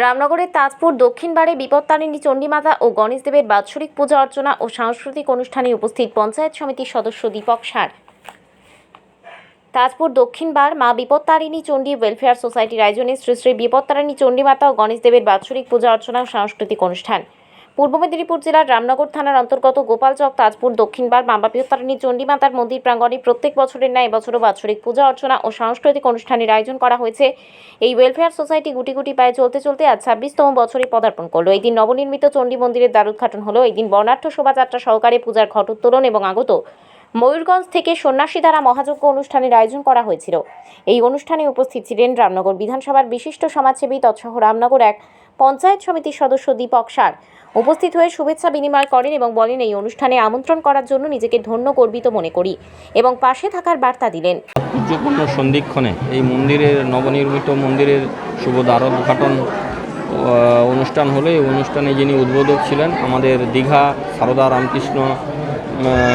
রামনগরের তাজপুর দক্ষিণবারে বিপত্তারিণী চণ্ডীমাতা ও গণেশদেবের বাৎসরিক পূজা অর্চনা ও সাংস্কৃতিক অনুষ্ঠানে উপস্থিত পঞ্চায়েত সমিতির সদস্য দীপক সার। তাজপুর দক্ষিণবার মা বিপত্তারিণী চণ্ডী ওয়েলফেয়ার সোসাইটির আয়োজনে শ্রী শ্রী বিপত্তারিণী চণ্ডীমাতা ও গণেশদেবের বাৎসরিক পূজা অর্চনা ও সাংস্কৃতিক অনুষ্ঠান। পূর্ব মেদিনীপুর জেলার রামনগর থানার অন্তর্গত গোপালচক তাজপুর দক্ষিণবার মা বিপত্তারিণী চণ্ডীমাতার মন্দির প্রাঙ্গণে প্রত্যেক বছরের ন্যায় এবছরও বাৎসরিক পূজা অর্চনা ও সাংস্কৃতিক অনুষ্ঠানের আয়োজন করা হয়েছে। এই ওয়েলফেয়ার সোসাইটি গুটি গুটি পায়ে চলতে চলতে আজ ছাব্বিশতম বছরে পদার্পণ করল। এই দিন নবনির্মিত চণ্ডী মন্দিরের দ্বারোদ্ঘাটন হলো। এই দিন বর্ণাঢ্য শোভাযাত্রা সহকারে পূজার ঘট উত্তোলন এবং আগত ময়ূরগঞ্জ থেকে সন্ন্যাসী দ্বারা মহাযজ্ঞ অনুষ্ঠানের আয়োজন করা হয়েছিল। এই অনুষ্ঠানে উপস্থিত ছিলেন রামনগর বিধানসভার বিশিষ্ট সমাজসেবী তৎসহ রামনগর এক পঞ্চায়েত সমিতির সদস্য দীপক সার। উপস্থিত হয়ে শুভেচ্ছা বিনিময় করেন এবং বলেন এই অনুষ্ঠানে আমন্ত্রণ করার জন্য নিজেকে ধন্য গর্বিত মনে করি এবং পাশে থাকার বার্তা দিলেন। তাৎপর্যপূর্ণ সন্ধিক্ষণে এই মন্দিরের নবনির্মিত মন্দিরের শুভ দ্বারোদ্ঘাটন আহ, অনুষ্ঠান হলে। এই অনুষ্ঠানে যিনি উদ্বোধক ছিলেন আমাদের দীঘা সারদা রামকৃষ্ণ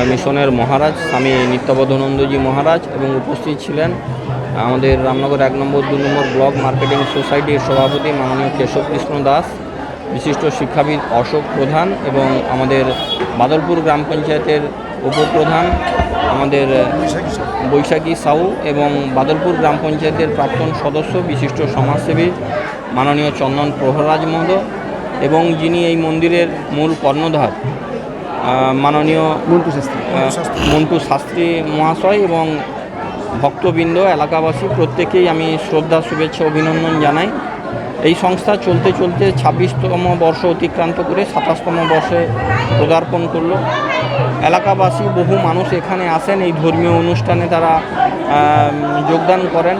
মিশনের মহারাজ স্বামী নিত্যবধানন্দজি মহারাজ এবং উপস্থিত ছিলেন আমাদের রামনগর এক নম্বর, দু নম্বর ব্লক মার্কেটিং সোসাইটির সভাপতি মাননীয় কেশব কৃষ্ণ দাস, বিশিষ্ট শিক্ষাবিদ অশোক প্রধান এবং আমাদের বাদলপুর গ্রাম পঞ্চায়েতের উপপ্রধান আমাদের বৈশাখী সাউ এবং বাদলপুর গ্রাম পঞ্চায়েতের প্রাক্তন সদস্য, বিশিষ্ট সমাজসেবী মাননীয় চন্দন প্রহরাজ মহোদয় এবং যিনি এই মন্দিরের মূল কর্ণধার মাননীয় মন্টু শাস্ত্রী মন্টু শাস্ত্রী মহাশয় এবং ভক্তবৃন্দ, এলাকাবাসী, প্রত্যেকেই আমি শ্রদ্ধা, শুভেচ্ছা, অভিনন্দন জানাই। এই সংস্থা চলতে চলতে ছাব্বিশতম বর্ষ অতিক্রান্ত করে সাতাশতম বর্ষে পদার্পণ করল। এলাকাবাসী, বহু মানুষ এখানে আসেন, এই ধর্মীয় অনুষ্ঠানে তারা যোগদান করেন।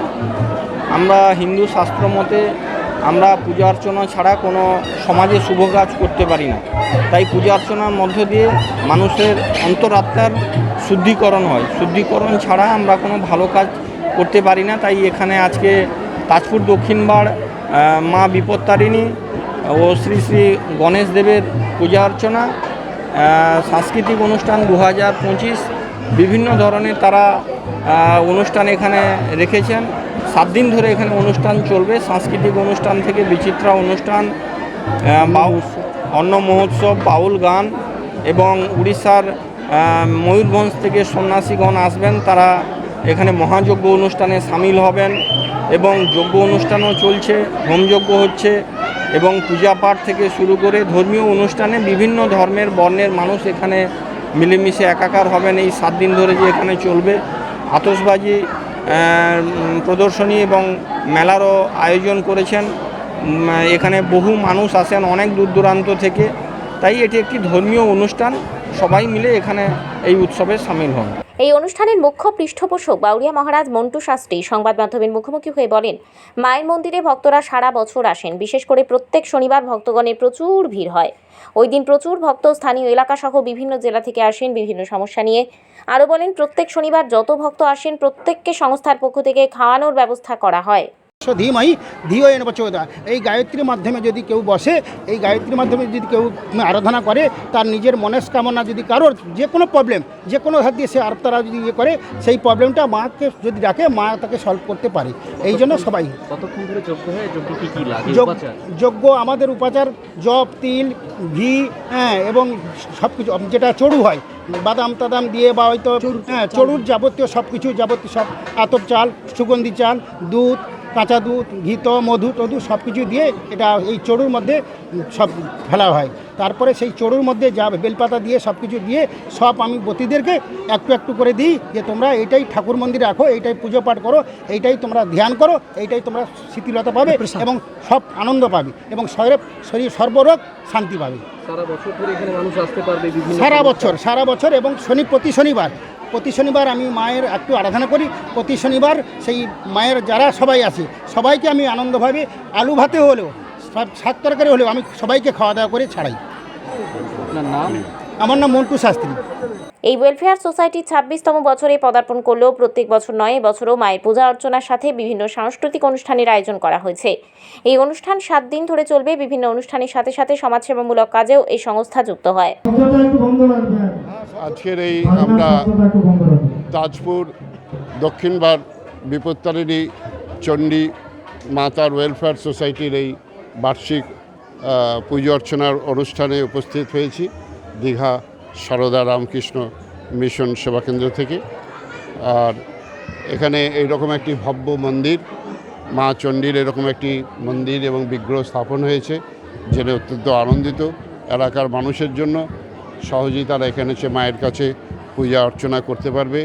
আমরা হিন্দু শাস্ত্র মতে আমরা পূজা অর্চনা ছাড়া কোনো সমাজে শুভ কাজ করতে পারি না। তাই পূজা অর্চনার মধ্য দিয়ে মানুষের অন্তরাত্মার শুদ্ধিকরণ হয়। শুদ্ধিকরণ ছাড়া আমরা কোনো ভালো কাজ করতে পারি না। তাই এখানে আজকে তাজপুর দক্ষিণবার মা বিপত্তারিণী ও শ্রী শ্রী গণেশ দেবের পূজা অর্চনা সাংস্কৃতিক অনুষ্ঠান দু হাজার পঁচিশ, বিভিন্ন ধরনের তারা অনুষ্ঠান এখানে রেখেছেন। সাত দিন ধরে এখানে অনুষ্ঠান চলবে, সাংস্কৃতিক অনুষ্ঠান থেকে বিচিত্রা অনুষ্ঠান অন্ন মহোৎসব বাউল গান এবং উড়িষ্যার ময়ূরভঞ্জ থেকে সন্ন্যাসীগণ আসবেন। তারা এখানে মহাযজ্ঞ অনুষ্ঠানে সামিল হবেন এবং যজ্ঞ অনুষ্ঠানও চলছে হোমযজ্ঞ হচ্ছে এবং পূজা পাঠ থেকে শুরু করে ধর্মীয় অনুষ্ঠানে বিভিন্ন ধর্মের, বর্ণের মানুষ এখানে মিলেমিশে একাকার হবেন। এই সাত দিন ধরে যে এখানে চলবে। আতসবাজি প্রদর্শনী এবং মেলারও আয়োজন করেছেন। এখানে বহু মানুষ আসেন অনেক দূর দূরান্ত থেকে। তাই এটি একটি ধর্মীয় অনুষ্ঠান। সবাই মিলে এখানে এই উৎসবে সামিল হন। এই অনুষ্ঠানের মুখ্য পৃষ্ঠপোষক বাউরিয়া মহারাজ মন্টু শাস্ত্রী সংবাদ মাধ্যমের মুখোমুখি হয়ে বলেন, মায়ের মন্দিরে ভক্তরা সারা বছর আসেন, বিশেষ করে প্রত্যেক শনিবার ভক্তগণের প্রচুর ভিড় হয়। ওই দিন প্রচুর ভক্ত স্থানীয় এলাকাসহ বিভিন্ন জেলা থেকে আসেন, বিভিন্ন সমস্যা নিয়ে। আরও বলেন, প্রত্যেক শনিবার যত ভক্ত আসেন, প্রত্যেককে সংস্থার পক্ষ থেকে খাওয়ানোর ব্যবস্থা করা হয়। সো ধীমহি ধিও এন প্রচোদা এই গায়ত্রীর মাধ্যমে যদি কেউ বসে এই গায়ত্রীর মাধ্যমে যদি কেউ আরাধনা করে তার নিজের মনস্কামনা যদি কারোর যে কোনো প্রবলেম যে কোনো হাত দিয়ে সে আর্তরা যদি ইয়ে করে সেই প্রবলেমটা মাকে যদি ডাকে মা তাকে সলভ করতে পারে। এই জন্য সবাই কতক্ষণ ধরে যজ্ঞ হয় যজ্ঞ কি কি লাগে? যোগ- আমাদের উপাচার জব তিল ঘি হ্যাঁ এবং সব কিছু যেটা চড়ু হয় বাদাম টাদাম দিয়ে বা হয়তো হ্যাঁ চড়ুর যাবতীয় সব কিছু যাবতীয় সব আতপ চাল সুগন্ধি চাল দুধ কাঁচা দুধ ঘিত মধু টধু সব কিছু দিয়ে এটা এই চড়ুর মধ্যে সব ফেলা হয়। তারপরে সেই চড়ুর মধ্যে যা বেলপাতা দিয়ে সব কিছু দিয়ে সব আমি বতীদেরকে একটু একটু করে দিই যে তোমরা এইটাই ঠাকুর মন্দিরে রাখো এইটাই পুজো পাঠ করো এইটাই তোমরা ধ্যান করো এইটাই তোমরা শিথিলতা পাবে এবং সব আনন্দ পাবে এবং শরীর শরীর সর্বরোগ শান্তি পাবে। সারা বছর ধরে এখানে মানুষ আসতে পারবে বিভিন্ন সারা বছর সারা বছর এবং শনি প্রতি শনিবার প্রতি শনিবার আমি মায়ের একটু আরাধনা করি। প্রতি শনিবার সেই মায়ের যারা সবাই আছে সবাইকে আমি আনন্দভাবে আলু ভাতে হলেও শাক তরকারি হলেও আমি সবাইকে খাওয়া দাওয়া করে ছাড়াই। নাম? আমার নাম মন্টু শাস্ত্রী। এই ওয়েলফেয়ার সোসাইটির ছাব্বিশতম বছরে পদার্পণ করলেও প্রত্যেক বছর নয় এবছরও মায়ের পূজা অর্চনার সাথে বিভিন্ন সাংস্কৃতিক অনুষ্ঠানের আয়োজন করা হয়েছে। এই অনুষ্ঠান সাত দিন ধরে চলবে বিভিন্ন অনুষ্ঠানের সাথে সাথে সমাজসেবামূলক কাজেও এই সংস্থা যুক্ত হয়। রাখবেন। আজকের এই আমরা তাজপুর দক্ষিণবার বিপত্তারিণী চণ্ডী মাতার ওয়েলফেয়ার সোসাইটির এই বার্ষিক পুজো অর্চনার অনুষ্ঠানে উপস্থিত হয়েছি। দীঘা, সারদা, রামকৃষ্ণ মিশন সেবাকেন্দ্র থেকে। আর এখানে এইরকম একটি ভব্য মন্দির, মা চণ্ডীর এরকম একটি মন্দির এবং বিগ্রহ স্থাপন হয়েছে জেনে অত্যন্ত আনন্দিত এলাকার মানুষের জন্য। সহজেই তারা এখানে এসে মায়ের কাছে পূজা অর্চনা করতে পারবে।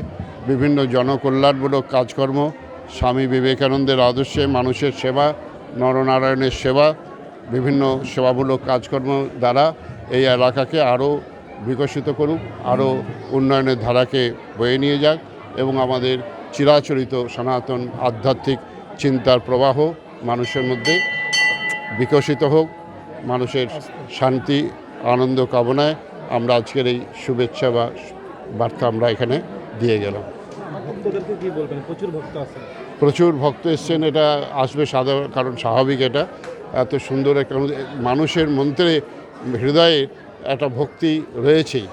বিভিন্ন জনকল্যাণমূলক কাজকর্ম, স্বামী বিবেকানন্দের আদর্শে মানুষের সেবা, নরনারায়ণের সেবা, বিভিন্ন সেবামূলক কাজকর্ম দ্বারা এই এলাকাকে আরও বিকশিত করুক আরও উন্নয়নের ধারাকে বয়ে নিয়ে যাক এবং আমাদের চিরাচরিত সনাতন আধ্যাত্মিক চিন্তার প্রবাহ মানুষের মধ্যে বিকশিত হোক মানুষের শান্তি আনন্দ কামনায় আমরা আজকের এই শুভেচ্ছা বা বার্তা আমরা এখানে দিয়ে গেলাম। প্রচুর ভক্ত এসছেন এটা আসবে সাধারণ কারণ স্বাভাবিক এটা। এত সুন্দর একটা মানুষের মন্ত্রে হৃদয়ে একটা ভক্তি রয়েছেই।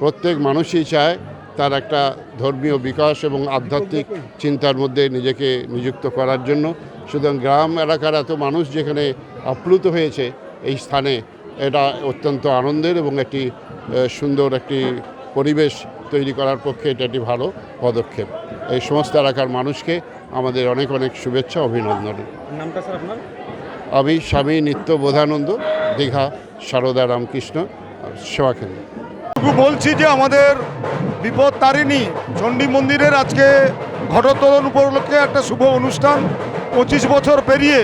প্রত্যেক মানুষই চায় তার একটা ধর্মীয় বিকাশ এবং আধ্যাত্মিক চিন্তার মধ্যে নিজেকে নিযুক্ত করার জন্য। সুতরাং গ্রাম এলাকার এত মানুষ যেখানে আপ্লুত হয়েছে এই স্থানে, এটা অত্যন্ত আনন্দের এবং একটি সুন্দর একটি পরিবেশ তৈরি করার পক্ষে এটা একটি ভালো পদক্ষেপ। এই সমস্ত এলাকার মানুষকে আমাদের অনেক অনেক শুভেচ্ছা, অভিনন্দন। নামটা স্যার আপনার? আমি স্বামী নিত্য বোধানন্দ দীঘা, সারদা রামকৃষ্ণ সেবাকেন্দ্র টুকু বলছি যে আমাদের বিপদ তারিণী, চণ্ডী মন্দিরের আজকে ঘটোত্তোলন উপলক্ষে একটা শুভ অনুষ্ঠান। পঁচিশ বছর পেরিয়ে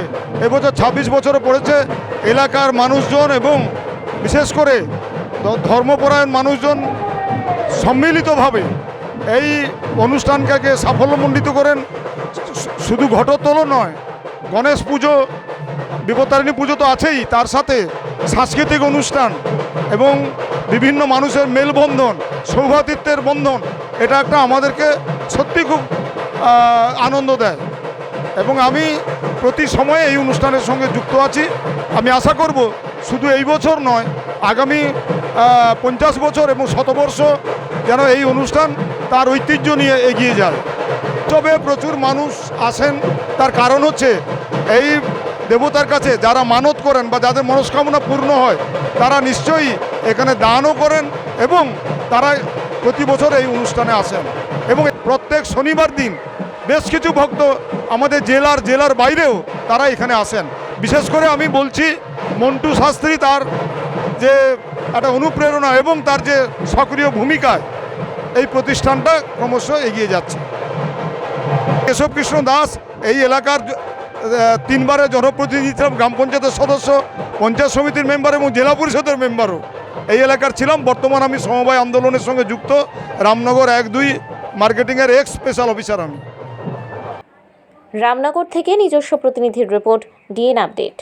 এবছর ছাব্বিশ বছর পড়েছে এলাকার মানুষজন এবং বিশেষ করে ধর্মপরায়ণ মানুষজন সম্মিলিতভাবে এই অনুষ্ঠানটাকে সাফল্যমণ্ডিত করেন। শুধু ঘটোত্তোলন নয়, গণেশ পুজো বিপত্তারিণী পুজো তো আছেই, তার সাথে সাংস্কৃতিক অনুষ্ঠান এবং বিভিন্ন মানুষের মেলবন্ধন, সৌভাতৃত্বের বন্ধন, এটা একটা আমাদেরকে সত্যি খুব আনন্দ দেয়। এবং আমি প্রতি সময়ে এই অনুষ্ঠানের সঙ্গে যুক্ত আছি। আমি আশা করব শুধু এই বছর নয়, আগামী পঞ্চাশ বছর এবং শতবর্ষ যেন এই অনুষ্ঠান তার ঐতিহ্য নিয়ে এগিয়ে যায়। তবে প্রচুর মানুষ আসেন, তার কারণ হচ্ছে এই দেবতার কাছে যারা মানত করেন বা যাদের মনস্কামনা পূর্ণ হয়, তারা নিশ্চয়ই এখানে দানও করেন এবং তারা প্রতি বছর এই অনুষ্ঠানে আসেন। এবং প্রত্যেক শনিবার দিন বেশ কিছু ভক্ত আমাদের জেলার জেলার বাইরেও তারা এখানে আসেন। বিশেষ করে আমি বলছি, মন্টু শাস্ত্রী তার যে একটা অনুপ্রেরণা এবং তার যে সক্রিয় ভূমিকায় এই প্রতিষ্ঠানটা ক্রমশ এগিয়ে যাচ্ছে। কেশব কৃষ্ণ দাস এই এলাকার তিনবারের জনপ্রতিনিধি ছিলাম, গ্রাম পঞ্চায়েতের সদস্য, পঞ্চায়েত সমিতির মেম্বার এবং জেলা পরিষদের মেম্বারও। এই এলাকার ছিলাম। বর্তমান আমি সমবায় আন্দোলনের সঙ্গে যুক্ত। রামনগর এক দুই মার্কেটিংয়ের এক্স স্পেশাল অফিসার আমি। রামনগর থেকে নিজস্ব প্রতিনিধির রিপোর্ট ডিএন আপডেট